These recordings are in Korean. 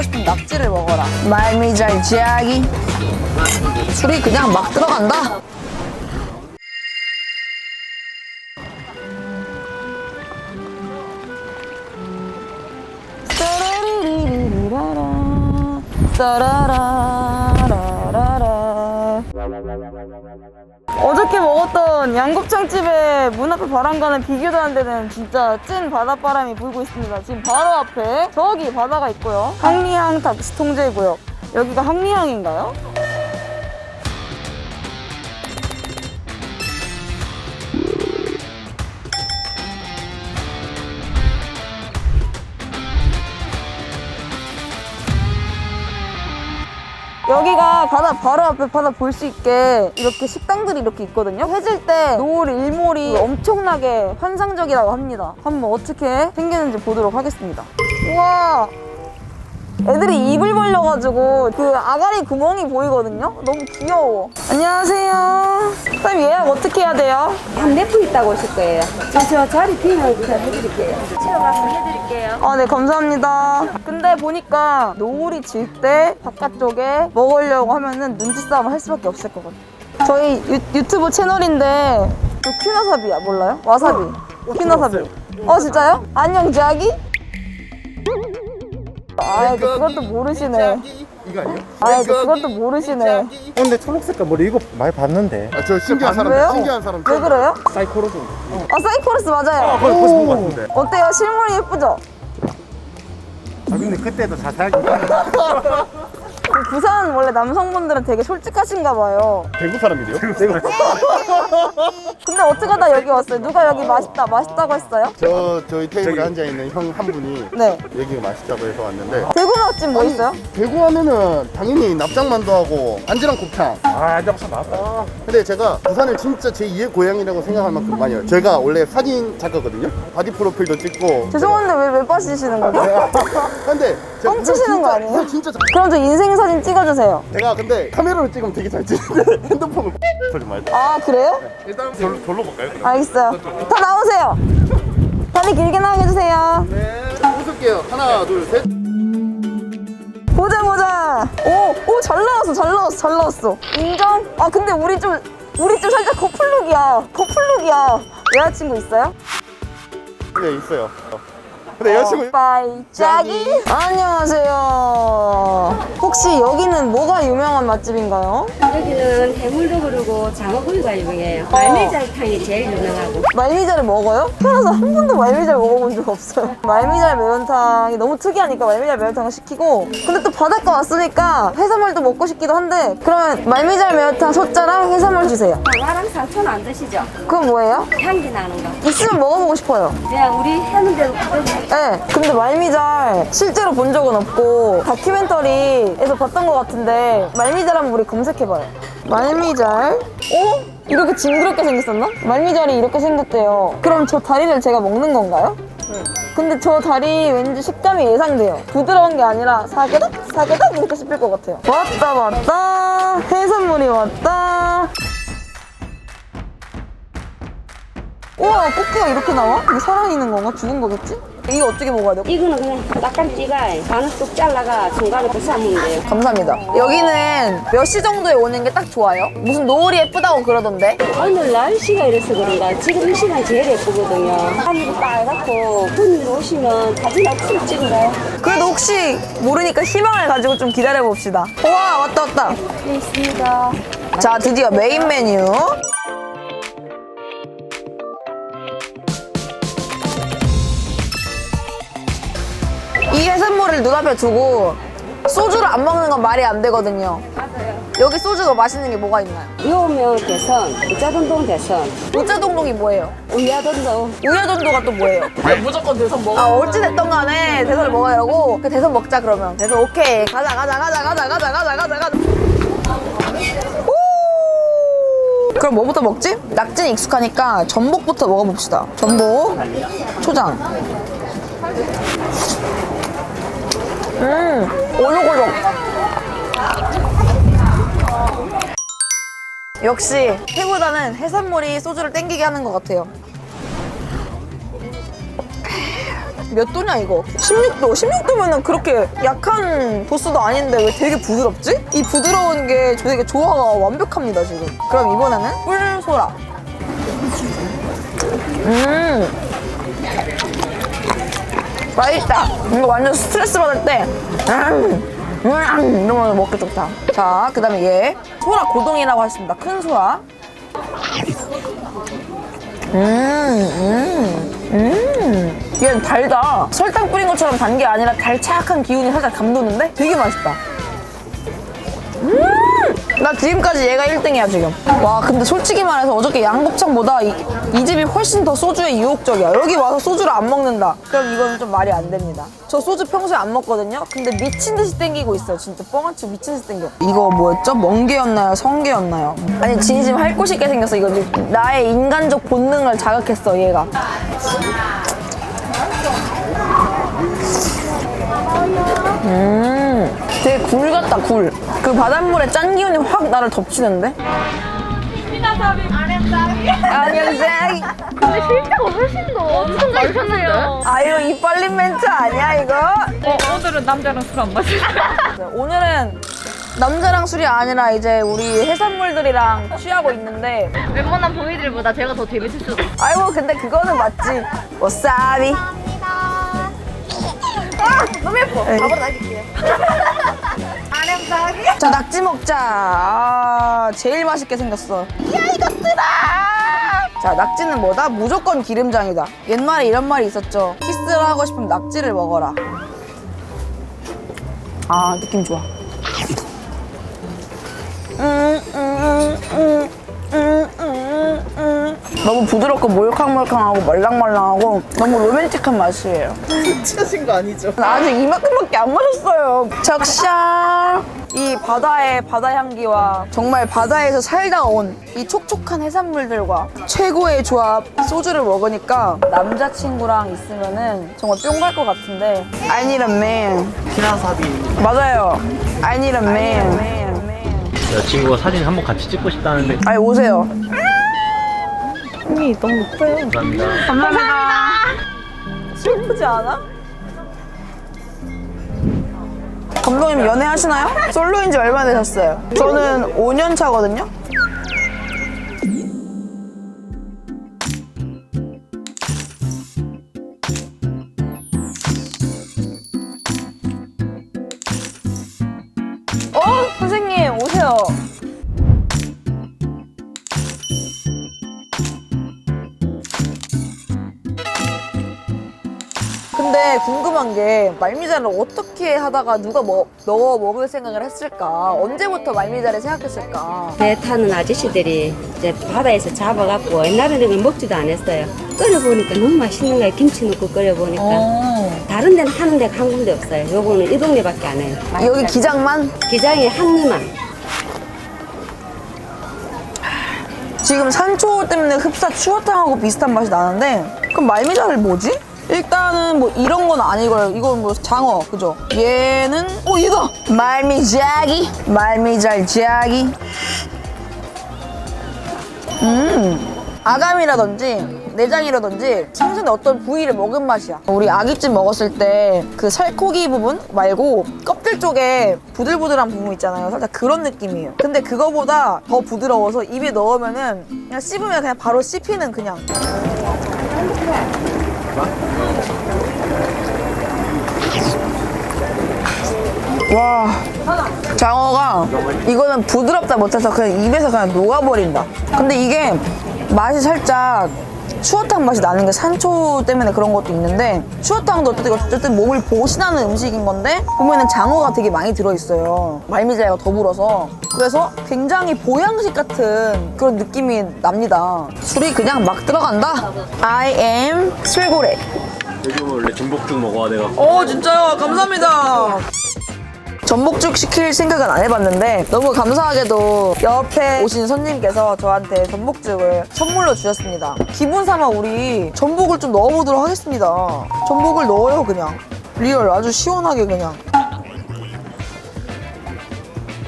먹고 싶은 낙지를 먹어라. 말미잘 지하기. 술이 그냥 막 들어간다. 따라라라라라라. 먹었던 양곱창집의 문 앞에 바람과는 비교도 안 되는 진짜 찐 바닷바람이 불고 있습니다. 지금 바로 앞에 저기 바다가 있고요. 항리항 통제구역. 여기가 항리항인가요? 여기가 바다 바로 앞에 바다 볼 수 있게 이렇게 식당들이 이렇게 있거든요. 해질 때 노을 일몰이 엄청나게 환상적이라고 합니다. 한번 어떻게 생기는지 보도록 하겠습니다. 우와! 애들이 입을 벌려가지고 그 아가리 구멍이 보이거든요? 너무 귀여워. 안녕하세요. 선생님 예약 어떻게 해야 돼요? 분 있다고 오실 거예요? 저, 저 자리 비면 해드릴게요. 체험 한번 해드릴게요. 아, 네, 감사합니다. 근데 보니까 노을이 질 때 바깥쪽에 먹으려고 하면은 눈치 싸움을 할 수밖에 없을 것 같아요. 저희 유, 유튜브 채널인데 또 퀴나사비야 몰라요? 와사비. 퀴나사비. 어, 진짜요? 안녕, 지아기? 아, 또 그것도 모르시네. 이거 아니에요? 아, 또 그것도 모르시네. 어, 근데 초록색 머리 이거 많이 봤는데. 아, 저 신기한 사람, 왜요? 신기한 사람. 왜 그래요? 사이코로즈. 아, 사이코로스 맞아요. 아, 거의 보신 것 같은데. 어때요? 실물이 예쁘죠? 아, 근데 그때도 자세하게. 그 부산 원래 남성분들은 되게 솔직하신가 봐요. 대구 사람이래요? 대구. 근데 어떻게 하다 여기 왔어요? 누가 여기 맛있다, 맛있다고 했어요? 저 저희 테이블에 앉아 있는 형 한 분이 네. 여기가 맛있다고 해서 왔는데 대구 맛집 뭐 있어요? 대구 하면은 당연히 납작만두 하고 안지랑 곱창. 아, 이제 무슨 나왔다. 근데 제가 부산을 진짜 제 2의 고향이라고 생각할 만큼 많이 와요. 제가 원래 사진 작가거든요. 바디 프로필도 찍고. 죄송한데 왜, 왜 빠지시는 거죠? 근데 제가 뻥치시는 거 진짜- 아니에요? 진짜 잘- 그럼 저 인생 사진 찍어주세요. 제가 근데 카메라로 찍으면 되게 잘 찍는데 핸드폰을 소리 많이. 아, 그래요? 일단 절로, 절로 볼까요? 그럼? 알겠어요. 다 나오세요. 다리 길게 나오게 해주세요. 네. 웃을게요. 하나, 둘, 셋. 보자, 보자. 오, 오, 잘 나왔어, 잘 나왔어, 잘 나왔어. 인정? 아, 근데 우리 좀, 우리 좀 살짝 커플룩이야. 커플룩이야. 여자친구 있어요? 네, 있어요. 근 데 여자친구 빠이 짜기 안녕하세요 혹시 여기는 뭐가 유명한 맛집인가요? 여기는 해물도 그러고 장어구이가 유명해요. 말매잘탕이 제일 유명하고. 말미잘을 먹어요? 태어나서 한 번도 말미잘 먹어본 적 없어요 말미잘 매운탕이 너무 특이하니까 말미잘 매운탕을 시키고 근데 또 바닷가 왔으니까 해산물도 먹고 싶기도 한데 그러면 말미잘 매운탕 소자랑 해산물 주세요 장어랑 상추는 안 드시죠? 그건 뭐예요? 향기 나는 거. 있으면 먹어보고 싶어요 그냥 우리 하는 대로 그대로 네, 근데 말미잘 실제로 본 적은 없고 다큐멘터리에서 봤던 것 같은데 말미잘 한번 우리 검색해봐요. 말미잘? 어? 이렇게 징그럽게 생겼었나? 말미잘이 이렇게 생겼대요. 그럼 저 다리를 제가 먹는 건가요? 근데 저 다리 왠지 식감이 예상돼요. 부드러운 게 아니라 사게닥? 사게닥? 이렇게 씹힐 것 같아요. 왔다 왔다 해산물이 왔다 우와 꽃게가 이렇게 나와? 이게 살아있는 건가? 죽은 거겠지? 이거 어떻게 먹어야 돼? 이거는 그냥 딱딱 찌가 반을 뚝 잘라가 중간에 또 삶으면 돼요. 감사합니다. 여기는 몇 시 정도에 오는 게 딱 좋아요? 무슨 노을이 예쁘다고 그러던데? 오늘 날씨가 이래서 그런가 지금 이 시간 제일 예쁘거든요. 하늘이 빨갛고 분이 오시면 사진 없으면 찍어요. 그래도 혹시 모르니까 희망을 가지고 좀 기다려 봅시다. 와 왔다 왔다. 네, 있습니다. 자 드디어 메인 메뉴. 이 해산물을 눈앞에 두고 소주를 안 먹는 건 말이 안 되거든요. 맞아요. 여기 소주가 맛있는 게 뭐가 있나요? 요면 대선, 우짜돈동 대선, 우짜동동이 뭐예요? 우야돈동. 우여전도가 또 뭐예요? 무조건 대선 먹어. 아 어찌됐던 간에 대선을 먹으려고 그 대선 먹자 그러면. 대선 오케이 가자 가자 가자 가자 가자 가자 가자 가자. 오! 그럼 뭐부터 먹지? 낙지는 익숙하니까 전복부터 먹어봅시다. 전복, 초장. 음, 오독오독. 역시 회보다는 해산물이 소주를 땡기게 하는 것 같아요. 몇 도냐 이거? 16도. 16도면은 그렇게 약한 도수도 아닌데 왜 되게 부드럽지? 이 부드러운 게 되게 조화가 완벽합니다 지금. 그럼 이번에는 꿀소라. 음. 맛있다. 이거 완전 스트레스 받을 때, 음, 음, 이러면 먹기 좋다. 자, 그 다음에 얘. 소라 고동이라고 하십니다. 큰 소라. 음, 음, 음. 얘는 달다. 설탕 뿌린 것처럼 단 게 아니라 달착한 기운이 살짝 감도는데 되게 맛있다. 음! 나 지금까지 얘가 1등이야 지금. 와 근데 솔직히 말해서 어저께 양곱창보다 이, 이 집이 훨씬 더 소주에 유혹적이야. 여기 와서 소주를 안 먹는다. 그럼 이거는 좀 말이 안 됩니다. 저 소주 평소에 안 먹거든요? 근데 미친 듯이 땡기고 있어요. 진짜 뻥아치 미친 듯이 땡겨. 이거 뭐였죠? 멍게였나요? 성게였나요? 아니 진심 할 곳이 있게 생겼어. 이거 나의 인간적 본능을 자극했어 얘가. 음, 되게 굴 같다, 굴. 그 바닷물의 짠 기운이 확 나를 덮치는데? 안녕하세요. 근데 실제가 훨씬 더 엄청 많으셨네요. 아, 이거 입 벌린 멘트 아니야, 이거? 어, 오늘은 남자랑 술 안 마시나? 오늘은 남자랑 술이 아니라 이제 우리 해산물들이랑 취하고 있는데 웬만한 보이들보다 제가 더 재밌을 수도. 아이고 근데 그거는 맞지 와사비 아 너무 예뻐 밥으로 남길게요 자 낙지 먹자 아 제일 맛있게 생겼어 야 이것들아 자 낙지는 뭐다? 무조건 기름장이다 옛말에 이런 말이 있었죠 키스를 하고 싶으면 낙지를 먹어라 아 느낌 좋아 음, 음, 음, 음, 음, 음. 너무 부드럽고 몰캉몰캉하고 말랑말랑하고 너무 로맨틱한 맛이에요. 치신 거 아니죠? 아직 이만큼밖에 안 마셨어요. 적셔. 이 바다의 바다 향기와 정말 바다에서 살다 온 이 촉촉한 해산물들과 최고의 조합 소주를 먹으니까 남자친구랑 있으면은 정말 뿅 갈 것 같은데 I need a man. 키라사비. 맞아요. I need a man. 여자친구가 사진 한번 같이 찍고 싶다는데 아니 오세요. 감사합니다. 슬프지 않아? 감독님 연애하시나요? 솔로인 지 얼마 되셨어요? 저는 5년 차거든요. 어? 선생님 오세요. 근데 궁금한 게 말미잘을 어떻게 하다가 누가 뭐, 넣어 먹을 생각을 했을까? 언제부터 말미잘을 생각했을까? 배 타는 아저씨들이 이제 바다에서 잡아갖고 옛날에는 이걸 먹지도 않았어요. 끓여보니까 너무 맛있는 거예요. 김치 넣고 끓여보니까. 다른 데는 하는 데가 한 군데 없어요. 요거는 이 동네밖에 안 해요. 여기 기장만? 기장에 한니만. 지금 산초 때문에 흡사 추어탕하고 비슷한 맛이 나는데 그럼 말미잘을 뭐지? 일단은 뭐 이런 건 아니고요. 이건 뭐 장어, 그죠? 얘는 어 이거 말미잘기, 말미잘 자기. 음, 아감이라든지 내장이라든지 생선의 어떤 부위를 먹은 맛이야. 우리 아기찜 먹었을 때 그 살코기 부분 말고 껍질 쪽에 부들부들한 부분 있잖아요. 살짝 그런 느낌이에요. 근데 그거보다 더 부드러워서 입에 넣으면은 그냥 씹으면 그냥 바로 씹히는 그냥. 와. 장어가 이거는 부드럽다 못해서 그냥 입에서 그냥 녹아버린다. 근데 이게 맛이 살짝 추어탕 맛이 나는 게 산초 때문에 그런 것도 있는데 추어탕도 어쨌든, 어쨌든 몸을 보신하는 음식인 건데 보면은 장어가 되게 많이 들어있어요. 말미잘과 더불어서. 그래서 굉장히 보양식 같은 그런 느낌이 납니다. 술이 그냥 막 들어간다? I am 술고래. 요즘 원래 중복죽 먹어야 돼가지고. 어 진짜요? 감사합니다 전복죽 시킬 생각은 안 해봤는데 너무 감사하게도 옆에 오신 손님께서 저한테 전복죽을 선물로 주셨습니다. 기분 삼아 우리 전복을 좀 넣어보도록 하겠습니다. 전복을 넣어요 그냥. 리얼 아주 시원하게 그냥.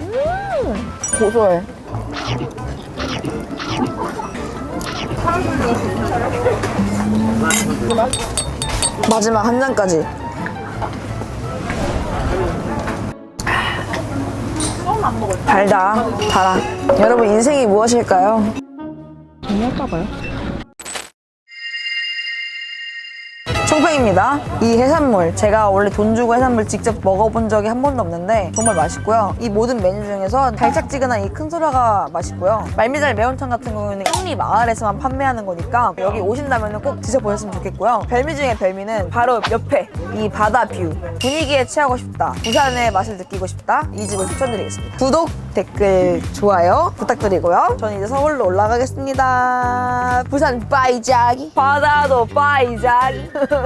음 고소해. 마지막 한 잔까지. 달다, 달아. 여러분 인생이 무엇일까요? 총평입니다. 이 해산물 제가 원래 돈 주고 해산물 직접 먹어본 적이 한 번도 없는데 정말 맛있고요. 이 모든 메뉴 중에서 달짝지근한 이 큰 소라가 맛있고요. 말미잘 매운탕 같은 경우는 형리 마을에서만 판매하는 거니까 여기 오신다면 꼭 드셔보셨으면 좋겠고요. 별미 중에 별미는 바로 옆에 이 바다 뷰 분위기에 취하고 싶다. 부산의 맛을 느끼고 싶다. 이 집을 추천드리겠습니다. 구독, 댓글, 좋아요 부탁드리고요. 저는 이제 서울로 올라가겠습니다. 부산 빠이자기 바다도 빠이자기